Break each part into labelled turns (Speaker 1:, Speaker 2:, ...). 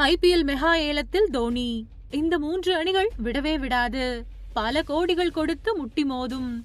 Speaker 1: IPL mega ஏலத்தில் தோனி. இந்த மூன்று அணிகள் விடவே விடாது. பல கோடிகள் கொடுத்து முட்டி மோதும்.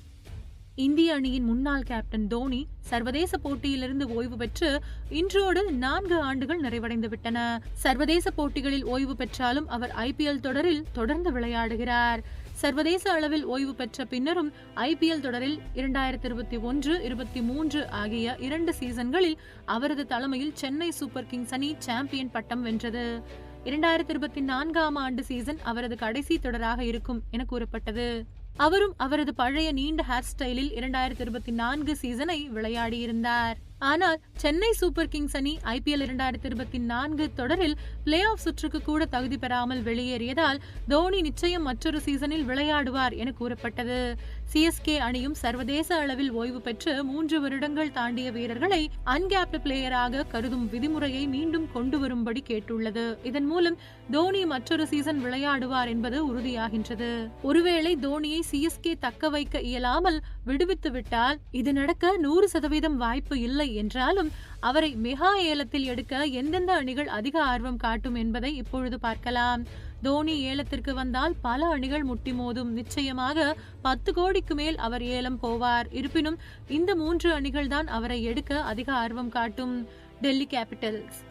Speaker 1: இந்திய அணியின் முன்னாள் கேப்டன் தோனி சர்வதேச போட்டியிலிருந்து ஓய்வு பெற்று இன்றோடு நான்கு ஆண்டுகள் நிறைவடைந்து விட்டன. சர்வதேச போட்டிகளில் ஓய்வு பெற்றாலும் அவர் ஐபிஎல் தொடரில் தொடர்ந்து விளையாடுகிறார். சர்வதேச அளவில் ஓய்வு பெற்ற பின்னரும் ஐபிஎல் தொடரில் இரண்டாயிரத்தி இருபத்தி ஒன்று இருபத்தி மூன்று ஆகிய இரண்டு சீசன்களில் அவரது தலைமையில் சென்னை சூப்பர் கிங்ஸ் அணி சாம்பியன் பட்டம் வென்றது. இரண்டாயிரத்தி இருபத்தி நான்காம் ஆண்டு சீசன் அவரது கடைசி தொடராக இருக்கும் என கூறப்பட்டது. அவரும் அவரது பழைய நீண்ட ஹேர் ஸ்டைலில் இரண்டாயிரத்தி இருபத்தி நான்கு சீசனை விளையாடியிருந்தார். ஆனால் சென்னை சூப்பர் கிங்ஸ் அணி ஐபிஎல் இரண்டாயிரத்தி இருபத்தி நான்கு தொடரில் பிளே ஆஃப் சுற்றுக்கு கூட தகுதி பெறாமல் வெளியேறியதால் தோனி நிச்சயம் மற்றொரு சீசனில் விளையாடுவார் என கூறப்பட்டது. சிஎஸ்கே அணியும் சர்வதேச அளவில் ஓய்வு பெற்று மூன்று வருடங்கள் தாண்டிய வீரர்களை அன்கேப்டு பிளேயராக கருதும் விதிமுறையை மீண்டும் கொண்டு வரும்படி கேட்டுள்ளது. இதன் மூலம் தோனி மற்றொரு சீசன் விளையாடுவார் என்பது உறுதியாகின்றது. ஒருவேளை தோனியை சிஎஸ்கே தக்க வைக்க இயலாமல் விடுவித்து விட்டால் இது நடக்க நூறு சதவீதம் வாய்ப்பு இல்லை என்றாலும் அவரை மெகா ஏலத்தில் எடுக்க எந்தெந்த அணிகள் அதிக ஆர்வம் காட்டும் என்பதை இப்பொழுது பார்க்கலாம். தோனி ஏலத்திற்கு வந்தால் பல அணிகள் முட்டி மோதும். நிச்சயமாக பத்து கோடிக்கு மேல் அவர் ஏலம் போவார். இருப்பினும் இந்த மூன்று அணிகள் தான் அவரை எடுக்க அதிக ஆர்வம் காட்டும். டெல்லி கேபிட்டல்ஸ்.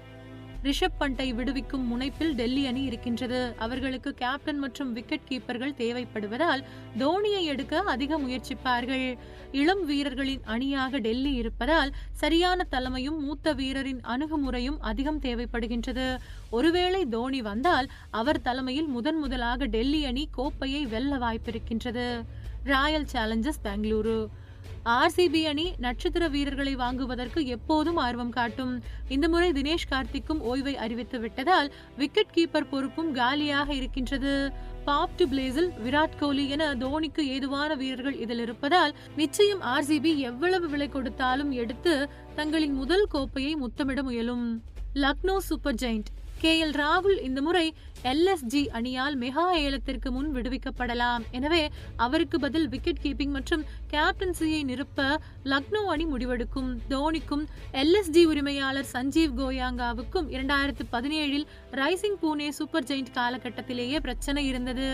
Speaker 1: ரிஷப் பண்டை விடுவிக்கும் முனைப்பில் டெல்லி அணி இருக்கின்றது. அவர்களுக்கு கேப்டன் மற்றும் விக்கெட் கீப்பர்கள் தேவைப்படுவதால் தோனியை எடுக்க அதிக முயற்சிப்பார்கள். இளம் வீரர்களின் அணியாக டெல்லி இருப்பதால் சரியான தலைமையும் மூத்த வீரரின் அணுகுமுறையும் அதிகம் தேவைப்படுகின்றது. ஒருவேளை தோனி வந்தால் அவர் தலைமையில் முதன் முதலாக டெல்லி அணி கோப்பையை வெல்ல வாய்ப்பிருக்கின்றது. Royal Challengers Bengaluru. ஆர்சிபி அணி நட்சத்திர வீரர்களை வாங்குவதற்கு எப்போதும் ஆர்வம் காட்டும். இந்த முறை தினேஷ் கார்த்திக்கும் ஓய்வை அறிவித்து விட்டதால் விக்கெட் கீப்பர் பொறுப்பும் காலியாக இருக்கின்றது. பாப் டு பிளேஸில் விராட் கோலி என தோனிக்கு ஏதுவான வீரர்கள் இதில் இருப்பதால் நிச்சயம் ஆர்சிபி எவ்வளவு விலை கொடுத்தாலும் எடுத்து தங்களின் முதல் கோப்பையை முத்தமிட முயலும். Lucknow Super Giant K L ராகுல் இந்த முறை எல்எஸ்ஜி அணியால் மெகா ஏலத்திற்கு முன் விடுவிக்கப்படலாம். எனவே அவருக்கு பதில் விக்கெட் கீப்பிங் மற்றும் கேப்டன்சியை நிரப்ப லக்னோ அணி முடிவெடுக்கும். தோனிக்கும் எல்எஸ்ஜி உரிமையாளர் சஞ்சீவ் கோயாங்காவுக்கும் இரண்டாயிரத்து பதினேழில் ரைசிங் பூனே சூப்பர் ஜெயிண்ட் காலகட்டத்திலேயே பிரச்சனை இருந்தது.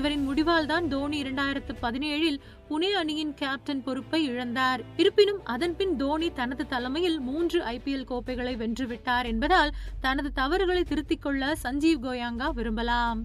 Speaker 1: இவரின் முடிவால் தான் தோனி இரண்டாயிரத்து பதினேழில் புனே அணியின் கேப்டன் பொறுப்பை இழந்தார். இருப்பினும் அதன்பின் தோனி தனது தலைமையில் மூன்று ஐபிஎல் கோப்பைகளை வென்றுவிட்டார் என்பதால் தனது தவறுகளை திருத்திக் கொள்ள சஞ்சீவ் கோயாங்கா விரும்பலாம்.